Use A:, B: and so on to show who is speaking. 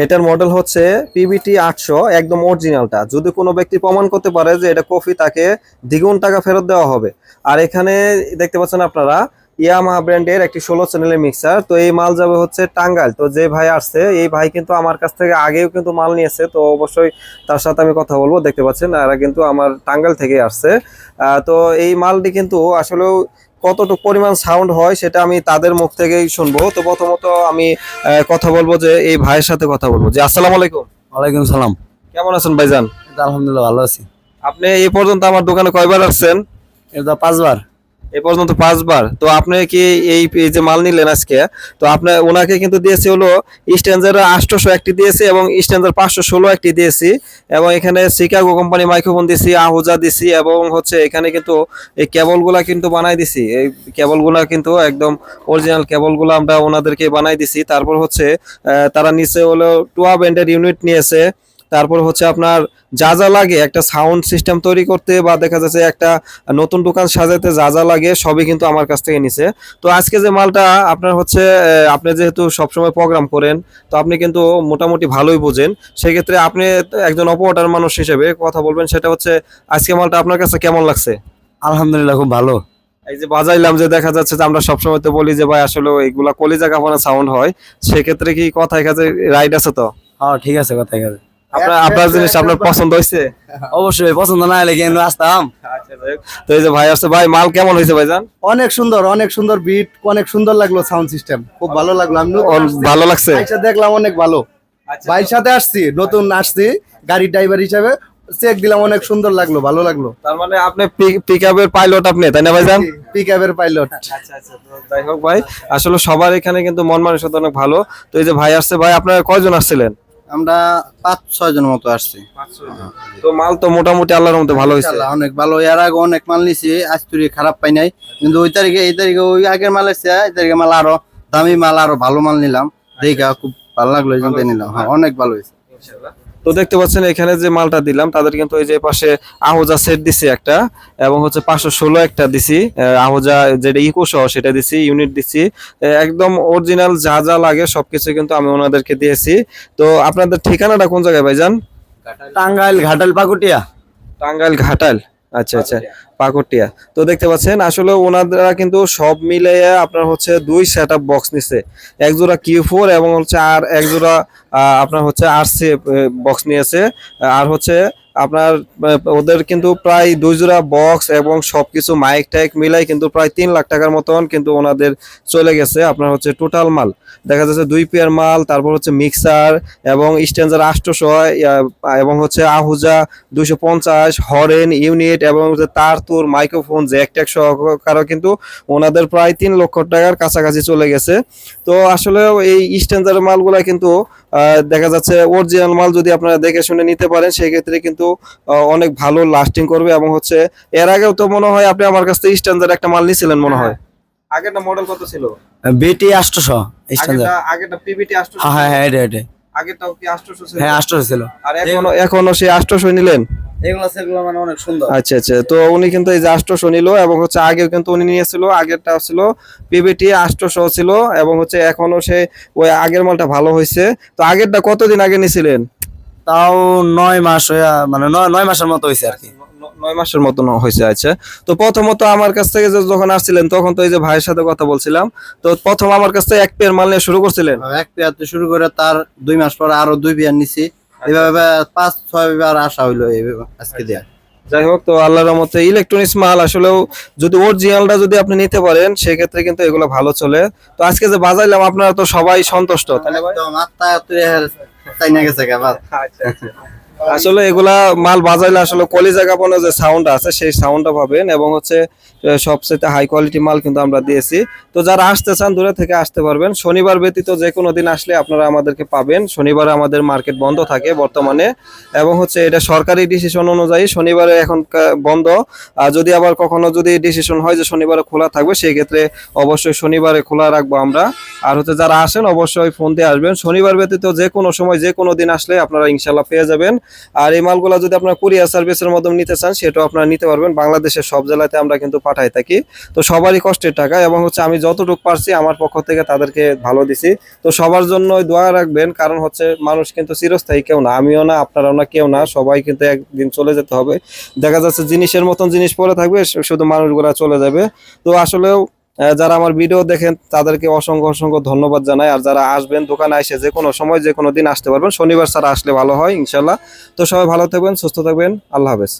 A: এটার মডেল হচ্ছে পিবিটি আটশো, একদম অরিজিনালটা যদি কোনো ব্যক্তি প্রমাণ করতে পারে যে এটা কফি তাকে দ্বিগুণ টাকা ফেরত দেওয়া হবে। আর এখানে দেখতে পাচ্ছেন আপনারা, ইয়ামাহা ব্র্যান্ডের একটি ষোলো চ্যানেলের মিক্সার তো এই মাল যাবে হচ্ছে টাঙ্গাইল। তো যে ভাই আসছে, এই ভাই কিন্তু আমার কাছ থেকে আগেও কিন্তু মাল নিয়েছে। তো অবশ্যই তার সাথে আমি কথা বলব। দেখতে পাচ্ছেন, এরা কিন্তু আমার টাঙ্গাইল থেকে আসছে। তো এই মালটি কিন্তু আসলেও কতটুকু পরিমাণ সাউন্ড হয় সেটা আমি তাদের মুখ থেকেই শুনব। তো প্রথমত আমি কথা বলব যে এই ভাইয়ের সাথে কথা বলব। যে আসসালাম আলাইকুম।
B: ওয়ালাইকুম সালাম।
A: কেমন আছেন ভাইজান?
B: আলহামদুলিল্লাহ ভালো আছি।
A: আপনি এই পর্যন্ত আমার দোকানে কয়বার আসছেন?
B: এটা পাঁচবার।
A: এই পর্যন্ত পাঁচবার। তো আপনি কি এই যে মাল নিলেন আজকে, তো আপনার ওনাকে কিন্তু দিয়েছি হলো স্ট্যান্ডার আটশোশো একটি দিয়েছি এবং স্ট্যান্ডার পাঁচশো ষোলো একটি দিয়েছি এবং এখানে শিকাগো কোম্পানি মাইক্রোফোন দিছি আহুজা দিছি এবং হচ্ছে এখানে কিন্তু এই কেবলগুলা কিন্তু বানাই দিছি। এই কেবলগুলা কিন্তু একদম অরিজিনাল কেবলগুলো আমরা ওনাদেরকে বানাই দিছি। তারপর হচ্ছে তারা নিচে হলো টুয়া ব্যান্ডের ইউনিট নিয়েছে। তারপর হচ্ছে আপনার যা যা লাগে একটা সাউন্ড সিস্টেম তৈরি করতে বা দেখা যাচ্ছে একটা নতুন দোকান সাজাতে যা যা লাগে সবই কিন্তু আমার কাছ থেকে নিছে। তো আজকে যে মালটা আপনার হচ্ছে আপনি যেহেতু সবসময় প্রোগ্রাম করেন তো আপনি কিন্তু মোটামুটি ভালোই বোঝেন। সেক্ষেত্রে আপনি একজন অপারেটর মানুষ হিসেবে কথা বলবেন সেটা হচ্ছে আজকে মালটা আপনার কাছে কেমন লাগছে?
B: আলহামদুলিল্লাহ খুব ভালো।
A: এই যে বাজাইলাম যে দেখা যাচ্ছে যে আমরা সবসময় তো বলি যে ভাই আসলে এইগুলা কলিজা কাপানো সাউন্ড হয়। সেক্ষেত্রে কি কথায় কাছে রাইড আছে তো?
B: হ্যাঁ ঠিক আছে কথা ঠিক আছে
A: আপনার আপনার জিনিস আপনার পছন্দ হয়েছে?
B: অবশ্যই পছন্দ না হলে কিন্তু আসতাম।
A: আচ্ছা। তো এই যে ভাই আসছে ভাই মাল কেমন হয়েছে ভাইজান?
C: অনেক সুন্দর অনেক সুন্দর বিট অনেক সুন্দর লাগল সাউন্ড সিস্টেম খুব ভালো লাগল আমি।
A: ভালো লাগছে?
C: দেখলাম অনেক ভালো। ভাইয়ের সাথে আসছি নতুন আসছি গাড়ি ড্রাইভার হিসাবে। চেক দিলাম অনেক সুন্দর লাগল ভালো লাগল।
A: তার মানে আপনি পিক আপের পাইলট আপনি তাই না ভাইজান?
C: পিক আপের পাইলট
A: আচ্ছা আচ্ছা তো যাই হোক ভাই আসলে সবার এখানে কিন্তু মন মানসিকতা অনেক ভালো। তো এই যে ভাই আসছে ভাই আপনারা কয়জন আসছিলেন?
D: আমরা পাঁচ ছয় জন মতো আসছি।
A: তো মাল তো মোটামুটি আল্লাহর মতো ভালো হয়েছে।
D: অনেক ভালো। এর আগে অনেক মাল নিছি আজ তুই খারাপ পাই নাই। কিন্তু ওই তারিখে এই তারিখে ওই আগের মাল এসছে এই তারিখে মাল আরও দামি মাল আরও ভালো মাল নিলাম। দেখা খুব ভালো লাগল এই জন্য নিলাম। হ্যাঁ অনেক ভালো হয়েছে।
A: তো দেখতে পাচ্ছেন এখানে যে মালটা দিলাম তাদের কিন্তু এই যে পাশে আহোজা সেট দিছি একটা এবং হচ্ছে পাঁচশো ষোলো একটা দিছি। আহ, আহোজা যেটা ইকো সহ সেটা দিছি ইউনিট দিছি। একদম অরিজিনাল যা যা লাগে সবকিছু কিন্তু আমি ওনাদেরকে দিয়েছি। তো আপনাদের ঠিকানাটা কোন জায়গায় ভাইজান?
B: টাঙ্গাইল ঘাটাল পাকুটিয়া।
A: টাঙ্গাইল ঘাটাল। আচ্ছা আচ্ছা। পাকটিয়া তো দেখতে পাচ্ছেন আসলে ওনারা কিন্তু সব মিলে আপনার হচ্ছে দুই সেট আপ বক্স নিছে। এক জোড়া কিউ ফোর এবং হচ্ছে আর এক জোড়া আপনার হচ্ছে আর সি বক্স নিয়েছে। আর হচ্ছে আপনার ওদের কিন্তু প্রায় দুই জোড়া বক্স এবং সবকিছু মাইক টাইক মিলাই কিন্তু প্রায় তিন লাখ টাকার মতন কিন্তু ওনাদের চলে গেছে। আপনার হচ্ছে টোটাল মাল। দেখা যাচ্ছে দুই পেয়ার মাল, তারপর হচ্ছে মিক্সার এবং স্ট্যান্ডার আষ্টশো এবং হচ্ছে আহুজা দুইশো পঞ্চাশ হরেন ইউনিট এবং হচ্ছে তার তুর মাইক্রোফোন জ্যাক ট্যাক সহকারে কিন্তু ওনাদের প্রায় তিন লক্ষ টাকার কাছাকাছি চলে গেছে। তো আসলে এই স্ট্যান্ডার মালগুলা কিন্তু দেখা যাচ্ছে অরিজিনাল মাল যদি আপনারা দেখে শুনে নিতে পারেন সেই ক্ষেত্রে কিন্তু অনেক ভালো লাস্টিং করবে এবং হচ্ছে এর আগেও তো মনে হয় আপনি আমার কাছ থেকে স্ট্যান্ডার একটা মাল নিয়েছিলেন মনে হয়। আগেরটা মডেল কত ছিল?
B: বিটি আষ্টশো স্ট্যান্ডার্ড
A: আগেরটা পিবিটি 800
B: হ্যাঁ হ্যাঁ হ্যাঁ এটা এটা।
A: আগেরটাও কি 800 ছিল?
B: হ্যাঁ আষ্টশো ছিল।
A: আর এখনও এখনও সেই 800 নিলেন?
D: এগুলো সেগুলো মানে অনেক সুন্দর।
A: আচ্ছা আচ্ছা তো উনি কিন্তু এই যে আষ্টশো নিল এবং হচ্ছে আগেও কিন্তু উনি নিয়েছিল আগেরটা ছিল পিবিটি আষ্টশো ছিল এবং হচ্ছে এখনও সে ওই আগের মালটা ভালো হয়েছে। তো আগেরটা কতদিন আগে নিয়েছিলেন
B: তাও নয় মাস হইয়া মানে নয় মাসের মতো হয়েছে আর কি।
A: নয় মাসের মতন হয়েছে আচ্ছা। তো প্রথমত আমার কাছ থেকে যখন আসছিলেন তখন তো এই যে ভাইয়ের সাথে কথা বলছিলাম তো প্রথম আমার কাছ থেকে এক পেয়ার মাল নিয়ে শুরু করছিলেন?
D: এক পেয়ার তো শুরু করে তার দুই মাস পরে আরও দুই পেয়ার নিছি। এভাবে পাঁচ ছয় পেয়ার আসা হইল আজকে দেয়া।
A: যাই হোক তো আল্লাহর রহমতে ইলেকট্রনিক্স মাল আসলেও যদি অরিজিনালটা যদি আপনি নিতে পারেন সেক্ষেত্রে কিন্তু এগুলো ভালো চলে। তো আজকে যে বাজাইলাম আপনারা তো সবাই সন্তুষ্ট ভাই?
D: একদম আত্মা তুই চাই না আচ্ছা কেবার
A: আসলে এগুলা মাল বাজাইলে আসলে কলিজা কাঁপানো যে সাউন্ড আছে, সেই সাউন্ডটা পাবেন এবং হচ্ছে সবচেয়ে হাই কোয়ালিটি মাল কিন্তু আমরা দিয়েছি। তো যারা আসতে চান, দূরে থেকে আসতে পারবেন। শনিবার ব্যতীত যে কোনো দিন আসলে আপনারা আমাদেরকে পাবেন। শনিবারে আমাদের মার্কেট বন্ধ থাকে বর্তমানে এবং হচ্ছে এটা সরকারি ডিসিশন অনুযায়ী শনিবারে এখন বন্ধ। আর যদি আবার কখনো যদি ডিসিশন হয় যে শনিবারে খোলা থাকবে, সেই ক্ষেত্রে অবশ্যই শনিবারে খোলা রাখব আমরা। আর হচ্ছে যারা আসেন, অবশ্যই ফোন দিয়ে আসবেন। শনিবার ব্যতীত যে কোনো সময়, যে কোনো দিন আসলে আপনারা ইনশাল্লাহ পেয়ে যাবেন। আর এই মালগুলো যদি আপনার কুরিয়ার সার্ভিসের মাধ্যমে নিতে চান, সেটাও আপনারা নিতে পারবেন। বাংলাদেশের সব জেলাতে আমরা কিন্তু পাঠাই থাকি। তো সবারই কষ্টের টাকা এবং হচ্ছে আমি যতটুকু পারছি আমার পক্ষ থেকে তাদেরকে ভালো দিছি। তো সবার জন্য দোয়া রাখবেন, কারণ হচ্ছে মানুষ কিন্তু চিরস্থায়ী কেউ না, আমিও না, আপনারাও না, কেউ না, সবাই কিন্তু একদিন চলে যেতে হবে। দেখা যাচ্ছে জিনিসের মতন জিনিস পরে থাকবে শুধু মানুষগুলা চলে যাবে। তো আসলেও যারা আমার ভিডিও দেখেন, তাদেরকে অসংখ্য অসংখ্য ধন্যবাদ জানাই। আর যারা আসবেন, দোকানে এসে যে কোনো সময়, যে কোনো দিন আসতে পারবেন। শনিবার ছাড়া আসলে ভালো হয়, ইনশাল্লাহ। তো সবাই ভালো থাকবেন, সুস্থ থাকবেন। আল্লাহ হাফেজ।